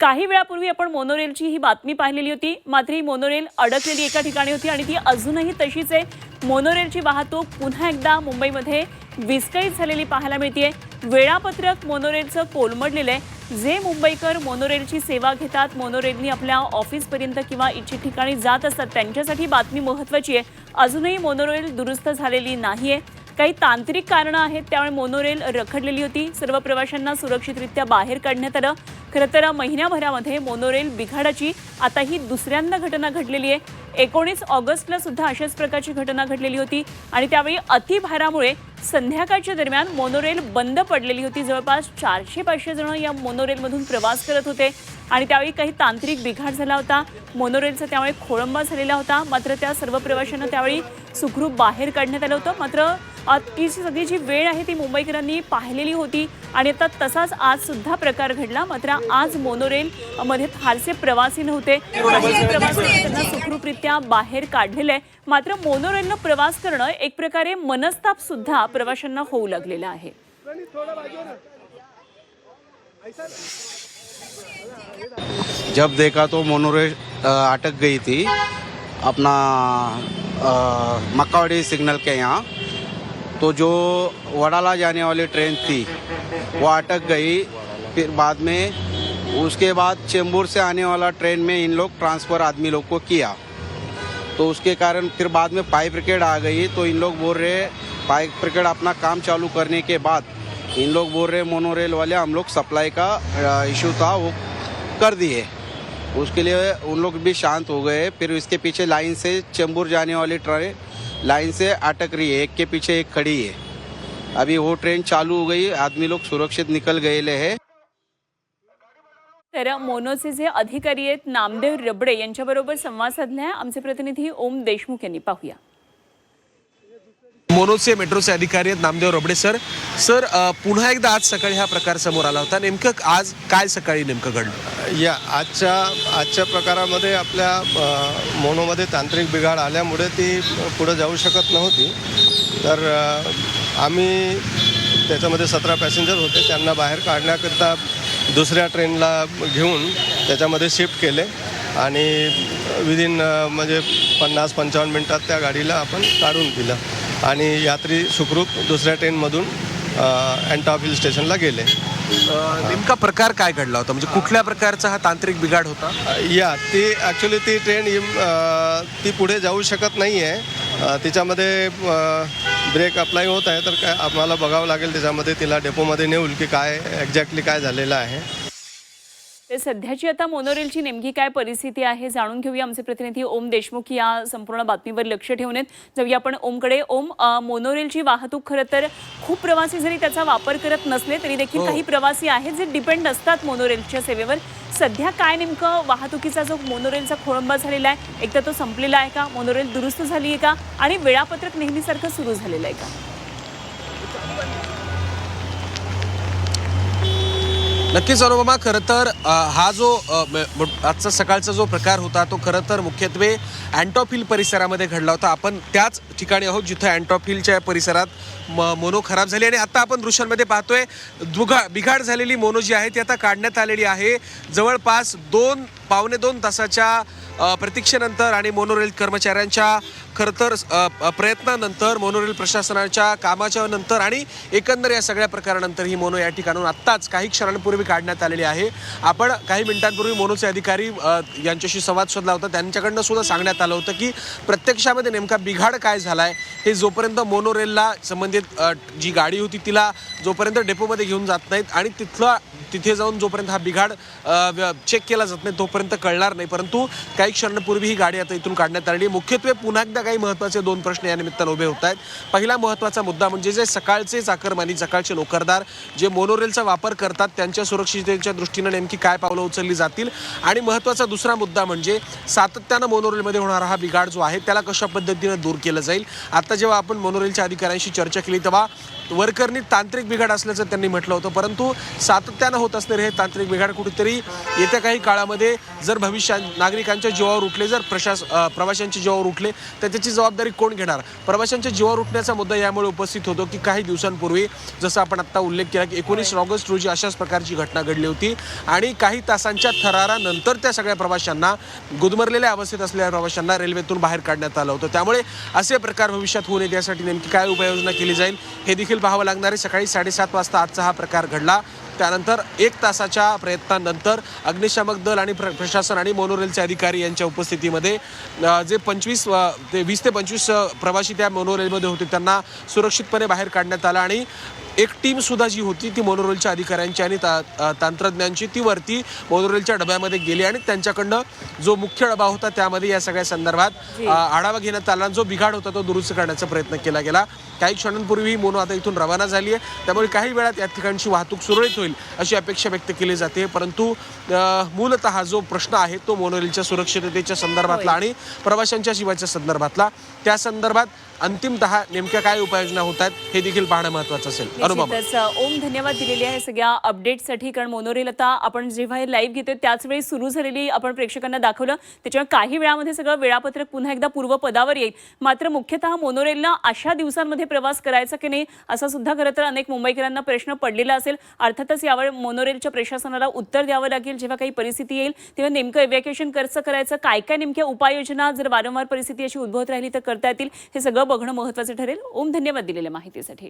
काही वेळापूर्वी आपण मोनोरेलची ही बातमी पाहिलेली होती. मात्र ही मोनोरेल अडकलेली एका ठिकाणी होती आणि ती अजूनही तशीच आहे. मोनोरेलची वाहतूक पुन्हा एकदा मुंबईमध्ये विस्कळीत झालेली पाहायला मिळते वेळापत्रक मोनोरेलचं कोलमडलेलं आहे. जे मुंबईकर मोनोरेलची सेवा घेतात मोनोरेलनी आपल्या ऑफिसपर्यंत किंवा इच्छित ठिकाणी जात असतात त्यांच्यासाठी बातमी महत्त्वाची आहे. अजूनही मोनोरेल दुरुस्त झालेली नाही आहे काही तांत्रिक कारणं आहेत त्यामुळे मोनोरेल रखडलेली होती. सर्व प्रवाशांना सुरक्षितरित्या बाहेर काढण्यात आलं. खरं तर महिन्याभरामध्ये मोनोरेल बिघाडाची आता ही दुसऱ्यांदा घटना घडलेली आहे. एकोणीस ऑगस्टला सुद्धा अशाच प्रकारची घटना घडलेली होती आणि त्यावेळी अतिभारामुळे संध्याकाळच्या दरम्यान मोनोरेल बंद पडलेली होती. जवळपास चारशे पाचशे जण या मोनोरेलमधून प्रवास करत होते आणि त्यावेळी काही तांत्रिक बिघाड झाला होता. मोनोरेलचा त्यामुळे खोळंबा झालेला होता. मात्र त्या सर्व प्रवाशांना त्यावेळी सुखरूप बाहेर काढण्यात आलं होतं. मात्र ती सगळी जी वेळ आहे ती मुंबईकरांनी पाहिलेली होती आणि आता तसाच आज सुद्धा प्रकार घडला. मात्र आज मोनोरेल मध्ये फारसे प्रवासी नव्हते. प्रवासी त्यांना सुखरूपरित्या बाहेर काढलेलं आहे मात्र मोनोरेलनं प्रवास करणं एक प्रकारे मनस्ताप सुद्धा प्रवाशांना होऊ लागलेला आहे. जब देखा तो मोनोरेल अटक गई थी अपना मक्कावाड़ी सिग्नल के यहाँ। तो जो वडाला जाने वाली ट्रेन थी, वो अटक गई। फिर बाद में उसके बाद चेंबूर से आने वाला ट्रेन में इन लोग ट्रांसफ़र आदमी लोग को किया। तो उसके कारण फिर बाद में फायर ब्रिगेड आ गई तो इन लोग बोल रहे फायर ब्रिगेड अपना काम चालू करने के बाद इन लोग बोल रहे, मोनोरेल वाले हम लोग सप्लाई का इशू था, वो कर दिए। उसके लिए उन लोग भी शांत हो गए। फिर इसके पीछे लाइन से चेंबूर जाने वाली ट्रेन लाइन से अटक रही है। एक के पीछे एक खड़ी है। अभी वो ट्रेन चालू हो गई। आदमी लोग सुरक्षित निकल गए है। तर मोनोचे अधिकारी आहेत नामदेव रबडे यांच्याबरोबर संवाद साधलाय आमचे प्रतिनिधी ओम देशमुख यांनी पाहूया. मोनोचे मेट्रोचे अधिकारी आहेत नामदेव रबडे सर. सर पुन्हा एकदा आज सकाळी हा प्रकार समोर आला होता. नेमकं आज काय सकाळी नेमकं घडलं? या आजच्या आजच्या प्रकारामध्ये आपल्या मोनोमध्ये तांत्रिक बिघाड आल्यामुळे ती पुढे जाऊ शकत नव्हती. तर आम्ही त्याच्यामध्ये सतरा पॅसेंजर होते. त्यांना बाहेर काढण्याकरिता दुसऱ्या ट्रेनला घेऊन त्याच्यामध्ये शिफ्ट केले. आणि विदिन म्हणजे पन्नास पंचावन्न मिनटात त्या गाडीला आपण काढून दिलं. आणि यात्री सुखरूप दुसऱ्या ट्रेनमधून अँटॉप हिल स्टेशनला गेले. नेमका प्रकार काय घडला होता? म्हणजे कुठल्या प्रकारचा हा तांत्रिक बिघाड होता? या ती ॲक्च्युली ती ट्रेन इम- अ, ती पुढे जाऊ शकत नाही आहे तिच्यामध्ये ब्रेक अप्लाय होत आहे तर काय आम्हाला बघावं लागेल. त्याच्यामध्ये तिला डेपोमध्ये नेऊल की काय एक्झॅक्टली काय झालेलं आहे. ते सध्याची आता मोनोरेलची नेमकी काय परिस्थिती आहे जाणून घेऊया आमचे प्रतिनिधी ओम देशमुख या संपूर्ण बातमीवर लक्ष ठेवून जाऊया आपण ओमकडे. ओम मोनोरेलची वाहतूक खरं तर खूप प्रवासी जरी त्याचा वापर करत नसले तरी देखील काही प्रवासी आहेत जे डिपेंड असतात मोनोरेलच्या सेवेवर. सध्या काय नेमकं वाहतुकीचा जो मोनोरेलचा खोळंबा झालेला आहे? एक तर तो संपलेला आहे का? मोनोरेल दुरुस्त झाली आहे का? आणि वेळापत्रक नेहमीसारखं सुरू झालेलं आहे का? नक्कीच अनुपमा खरं तर हा जो आजचा सकाळचा जो प्रकार होता तो खरं तर मुख्यत्वे अँटॉफिल परिसरामध्ये घडला होता. आपण त्याच ठिकाणी आहोत जिथं अँटॉफिलच्या परिसरात म- मोनो खराब झाली आणि आता आपण दृश्यांमध्ये पाहतोय दुघा बिघाड झालेली मोनो जी आहे ती आता काढण्यात आलेली आहे. जवळपास दोन पावणे दोन तासाच्या प्रतीक्षेनंतर आणि मोनोरेल कर्मचाऱ्यांच्या खरं तर प्रयत्नानंतर मोनोरेल प्रशासनाच्या कामाच्या नंतर आणि एकंदर या सगळ्या प्रकारानंतर ही मोनो या ठिकाणून आत्ताच काही क्षणांपूर्वी काढण्यात आलेली आहे. आपण काही मिनिटांपूर्वी मोनोचे अधिकारी यांच्याशी संवाद शोधला होता. त्यांच्याकडनं सुद्धा सांगण्यात आलं होतं की प्रत्यक्षामध्ये नेमका बिघाड काय झालाय हे जोपर्यंत मोनोरेलला संबंधित जी गाडी होती तिला जोपर्यंत डेपोमध्ये घेऊन जात नाहीत आणि तिथला तिथे जाऊन जोपर्यंत हा बिघाड व्य- चेक केला जात नाही तोपर्यंत कळणार नाही. परंतु काही क्षणांपूर्वी ही गाडी आता इथून काढण्यात आली मुख्यत्वे पुन्हा एकदा काही महत्त्वाचे दोन प्रश्न या निमित्तानं उभे होत आहेत. पहिला महत्त्वाचा मुद्दा म्हणजे जे सकाळचे चाकरमानी सकाळचे नोकरदार जे मोनोरेलचा वापर करतात त्यांच्या सुरक्षिततेच्या दृष्टीनं नेमकी काय पावलं उचलली जातील? आणि महत्त्वाचा दुसरा मुद्दा म्हणजे सातत्यानं मोनोरेलमध्ये होणारा हा बिघाड जो आहे त्याला कशा पद्धतीनं दूर केलं जाईल? आता जेव्हा आपण मोनोरेलच्या अधिकाऱ्यांशी चर्चा केली तेव्हा वर्करनी तांत्रिक बिघाड असल्याचं त्यांनी म्हटलं होतं. परंतु सातत्यानं होत असणारे हे तांत्रिक बिघाड कुठेतरी येत्या काही काळामध्ये जर भविष्यात नागरिकांच्या जीवावर उठले जर प्रशास प्रवाशांच्या जीवावर उठले तर त्याची जबाबदारी कोण घेणार? प्रवाशांच्या जीवावर उठण्याचा मुद्दा यामुळे उपस्थित होतो की काही दिवसांपूर्वी जसं आपण आता उल्लेख केला की एकोणीस ऑगस्ट रोजी अशाच प्रकारची घटना घडली होती आणि काही तासांच्या थरारानंतर त्या सगळ्या प्रवाशांना गुदमरलेल्या अवस्थेत असलेल्या प्रवाशांना रेल्वेतून बाहेर काढण्यात आलं होतं. त्यामुळे असे प्रकार भविष्यात होऊ नये यासाठी नेमकी काय उपाययोजना केली जाईल हे देखील पाहावं लागणार आहे. सकाळी साडेसात वाजता आजचा हा प्रकार घडला. त्यानंतर एक तासाच्या प्रयत्नानंतर अग्निशामक दल आणि प्र प्रशासन आणि मोनोरेलचे अधिकारी यांच्या उपस्थितीमध्ये जे पंचवीस ते वीस ते पंचवीस प्रवासी त्या मोनोरेलमध्ये होते त्यांना सुरक्षितपणे बाहेर काढण्यात आलं आणि एक टीम सुद्धा जी होती ती मोनोरेलच्या अधिकाऱ्यांची आणि ता तंत्रज्ञांची ती वरती मोनोरेलच्या डब्यामध्ये गेली आणि त्यांच्याकडनं जो मुख्य डबा होता त्यामध्ये या सगळ्या संदर्भात आढावा घेण्यात आला जो बिघाड होता तो दुरुस्त करण्याचा प्रयत्न केला गेला. काही क्षणांपूर्वी ही मोनो आता इथून रवाना झाली आहे. त्यामुळे काही वेळात या ठिकाणची वाहतूक सुरळीत होईल अशी अपेक्षा व्यक्त केली जाते. परंतु मूलतः जो प्रश्न आहे तो मोनोरेलच्या सुरक्षिततेच्या संदर्भातला आणि प्रवाशांच्या जीवाच्या संदर्भातला. त्या संदर्भात अंतिमतः नेमक्या काय उपाययोजना होत आहेत हे देखील पाहणं महत्वाचं असेल. अनुपमा ओम धन्यवाद दिलेले आहे सगळ्या अपडेटसाठी कारण मोनोरेल आता आपण जेव्हा हे लाईव्ह घेतो त्याच वेळी सुरू झालेली आपण प्रेक्षकांना दाखवलं. त्याच्यामुळे काही वेळामध्ये सगळं वेळापत्रक पुन्हा एकदा पूर्वपदावर येईल. मात्र मुख्यतः मोनोरेलनं अशा दिवसांमध्ये प्रवास करायचा की नाही असा सुद्धा खरं तर अनेक मुंबईकरांना प्रश्न पडलेला असेल. अर्थातच यावर मोनोरेलच्या प्रशासनाला उत्तर द्यावं लागेल जेव्हा काही परिस्थिती येईल. तेव्हा नेमकं इव्हॅक्युएशन कसं करायचं काय काय नेमक्या उपाययोजना जर वारंवार परिस्थिती अशी उद्भवत राहिली तर करता येतील हे सगळं बघणं महत्त्वाचं ठरेल. ओम धन्यवाद दिलेल्या माहितीसाठी.